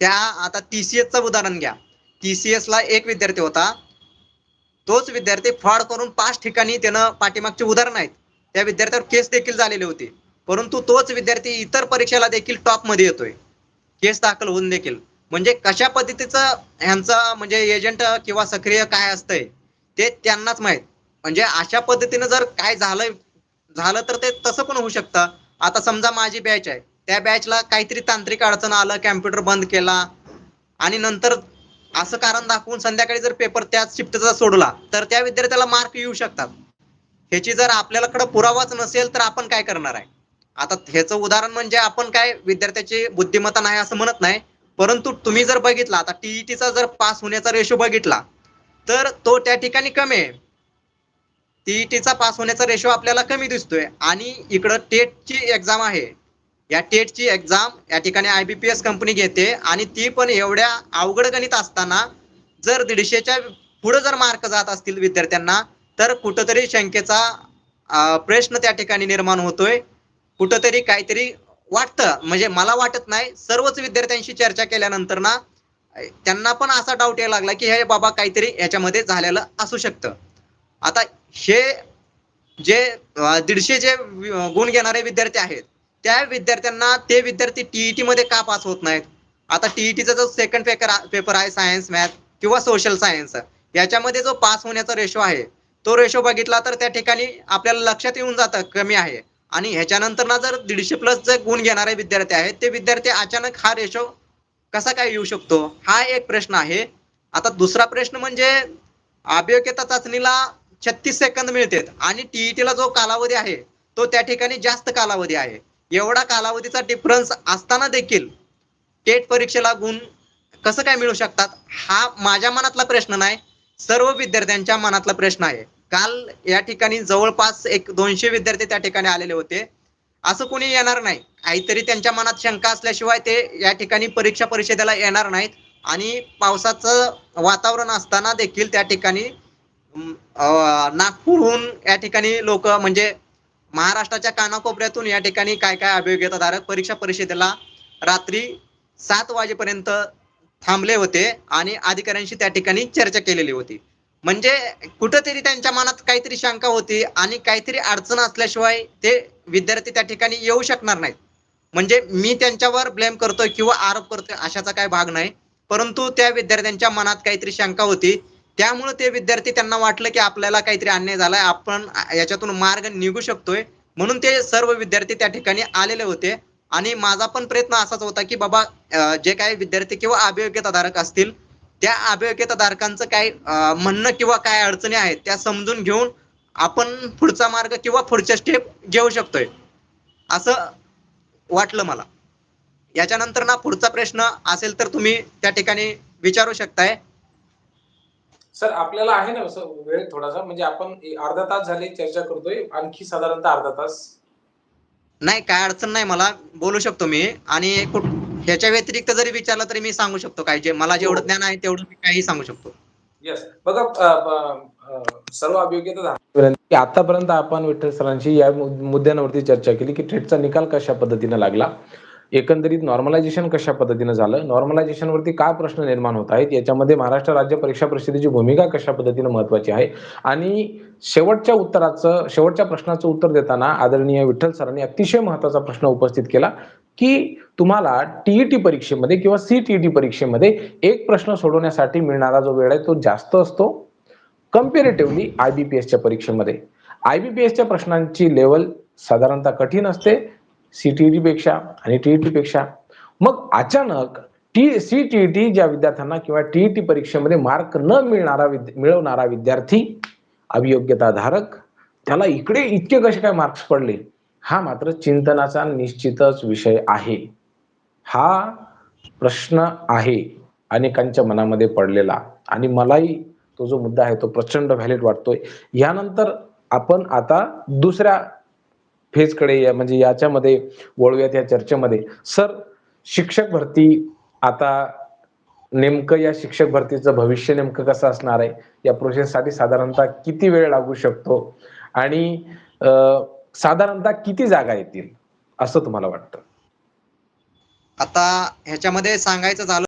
त्या आता टीसीएसचं उदाहरण घ्या. TCS ला एक विद्यार्थी होता. तोच विद्यार्थी फ्रॉड करून पाच ठिकाणी त्यानं पाठीमागचे उदाहरण आहेत. त्या विद्यार्थ्यावर केस देखील झालेले होते. परंतु तोच विद्यार्थी इतर परीक्षेला देखील टॉपमध्ये येतोय. केस दाखल होऊन देखील. म्हणजे कशा पद्धतीचं ह्यांचं म्हणजे एजंट किंवा सक्रिय काय असतंय ते त्यांनाच माहीत. म्हणजे अशा पद्धतीनं जर काय झालं झालं तर ते तसं पण होऊ शकतं. आता समजा माझी बॅच आहे. त्या बॅचला काहीतरी तांत्रिक अडचण आलं कॅम्प्युटर बंद केला. आणि नंतर असं कारण दाखवून संध्याकाळी जर पेपर त्याच शिफ्टचा सोडला तर त्या विद्यार्थ्याला मार्क येऊ शकतात. ह्याची जर आपल्याकडे पुरावाच नसेल तर आपण काय करणार आहे? आता ह्याचं उदाहरण म्हणजे आपण काय विद्यार्थ्याची बुद्धिमत्ता नाही असं म्हणत नाही परंतु तुम्ही जर बघितला आता टीईटीचा जर पास होण्याचा रेशो बघितला तर तो त्या ठिकाणी कमी आहे. टीईटीचा पास होण्याचा रेशो आपल्याला कमी दिसतोय. आणि इकडं टेटची एक्झाम आहे. या टेटची एक्झाम या ठिकाणी I B P S company घेते आणि ती पण एवढ्या अवघड गणित असताना जर दीडशेच्या पुढे जर मार्क जात असतील विद्यार्थ्यांना तर कुठंतरी शंकेचा प्रश्न त्या ठिकाणी निर्माण होतोय. कुठंतरी काहीतरी वाटतं. म्हणजे मला वाटत नाही सर्वच विद्यार्थ्यांशी चर्चा केल्यानंतर ना त्यांना पण असा डाऊट यायला लागला की हे बाबा काहीतरी याच्यामध्ये झालेलं असू शकतं. आता हे जे दीडशे जे गुण घेणारे विद्यार्थी आहेत त्या विद्यार्थ्यांना ते विद्यार्थी टीईटी मध्ये का पास होत नाहीत? आता टीईटीचा जो सेकंड पेपर पेपर आहे सायन्स मॅथ किंवा सोशल सायन्स याच्यामध्ये जो पास होण्याचा रेशो आहे तो रेशो बघितला तर त्या ठिकाणी आपल्याला लक्षात येऊन जातं कमी आहे. आणि ह्याच्यानंतर ना जर दीडशे प्लस जे गुण घेणारे विद्यार्थी आहेत ते विद्यार्थी अचानक हा रेशो कसा काय येऊ शकतो? हा एक प्रश्न आहे. आता दुसरा प्रश्न म्हणजे अभियोग्यता चाचणीला छत्तीस सेकंद मिळतात आणि टीईटीला जो कालावधी आहे तो त्या ठिकाणी जास्त कालावधी आहे. एवढा कालावधीचा डिफरन्स असताना देखील टेट परीक्षेला गुण कसं काय मिळू शकतात हा माझ्या मनातला प्रश्न नाही सर्व विद्यार्थ्यांच्या मनातला प्रश्न आहे. काल या ठिकाणी जवळपास एक दोनशे विद्यार्थी त्या ठिकाणी आलेले होते. असं कोणी येणार नाही. काहीतरी त्यांच्या मनात शंका असल्याशिवाय ते या ठिकाणी परीक्षा परिषदेला येणार नाहीत. आणि पावसाचं वातावरण असताना देखील त्या ठिकाणी नागपूरहून या ठिकाणी लोक म्हणजे महाराष्ट्राच्या कानाकोपऱ्यातून या ठिकाणी काय काय अभियोग्यताधारक परीक्षा परिषदेला रात्री सात वाजेपर्यंत थांबले होते आणि अधिकाऱ्यांशी त्या ठिकाणी चर्चा केलेली होती. म्हणजे कुठंतरी त्यांच्या मनात काहीतरी शंका होती आणि काहीतरी अडचण असल्याशिवाय ते विद्यार्थी त्या ठिकाणी येऊ शकणार नाहीत. म्हणजे मी त्यांच्यावर ब्लेम करतोय किंवा आरोप करतोय अशाचा काही भाग नाही. परंतु त्या विद्यार्थ्यांच्या मनात काहीतरी शंका होती त्यामुळे ते विद्यार्थी त्यांना वाटलं की आपल्याला काहीतरी अन्याय झालाय आपण याच्यातून मार्ग निघू शकतोय. म्हणून ते सर्व विद्यार्थी त्या ठिकाणी आलेले होते. आणि माझा पण प्रयत्न असाच होता की बाबा जे काही विद्यार्थी किंवा अभियोग्यताधारक असतील त्या अभियोग्यताधारकांचं काय म्हणणं किंवा काय अडचणी आहेत त्या समजून घेऊन आपण पुढचा मार्ग किंवा पुढच्या स्टेप घेऊ शकतोय. असं वाटलं मला. याच्यानंतर ना पुढचा प्रश्न असेल तर तुम्ही त्या ठिकाणी विचारू शकताय. सर आपल्याला आहे ना वेळ थोडासा म्हणजे आपण अर्धा तास झाले चर्चा करतोय आणखी साधारणतः अर्धा तास. नाही काय अडचण नाही मला बोलू शकतो मी. आणि ह्याच्या व्यतिरिक्त जरी विचारलं तरी मी सांगू शकतो काय जे मला जेवढं ज्ञान आहे तेवढं मी काही सांगू शकतो. येस बघा सर्व अभियोग्यता की आतापर्यंत आपण विठ्ठल सरांशी या मुद्द्यांवरती चर्चा केली की थेटचा निकाल कशा पद्धतीने लागला? एकंदरीत नॉर्मलायझेशन कशा पद्धतीनं झालं? नॉर्मलायझेशनवरती काय प्रश्न निर्माण होत आहेत? याच्यामध्ये महाराष्ट्र राज्य परीक्षा परिषदेची भूमिका कशा पद्धतीनं महत्वाची आहे? आणि शेवटच्या उत्तराचं शेवटच्या प्रश्नाचं उत्तर देताना आदरणीय विठ्ठल सरांनी अतिशय महत्त्वाचा प्रश्न उपस्थित केला की तुम्हाला टीईटी परीक्षेमध्ये किंवा सीटीईटी परीक्षेमध्ये एक प्रश्न सोडवण्यासाठी मिळणारा जो वेळ आहे तो जास्त असतो. कम्पेरेटिव्हली आयबीपीएसच्या परीक्षेमध्ये. आयबीपीएसच्या प्रश्नांची लेवल साधारणतः कठीण असते. सीटीईटी पेक्षा आणि टीईटी पेक्षा. मग अचानक टी सी टी टी ज्या विद्यार्थ्यांना किंवा टीईटी परीक्षेमध्ये मार्क न मिळणारा विद्य- मिळवणारा विद्यार्थी अभियोग्यताधारक त्याला इकडे इतके कसे काय मार्क्स पडले? हा मात्र चिंतनाचा निश्चितच विषय आहे. हा प्रश्न आहे अनेकांच्या मनामध्ये पडलेला. आणि मलाही तो जो मुद्दा आहे तो प्रचंड व्हॅलिड वाटतोय. यानंतर आपण आता दुसऱ्या फेजकडे या म्हणजे याच्यामध्ये वळूयात या चर्चेमध्ये. सर शिक्षक भरती आता नेमकं या शिक्षक भरतीचं भविष्य नेमकं कसं असणार आहे? या प्रोसेससाठी साधारणतः किती वेळ लागू शकतो? आणि साधारणतः किती जागा येतील? असं तुम्हाला वाटतं? आता ह्याच्यामध्ये सांगायचं झालं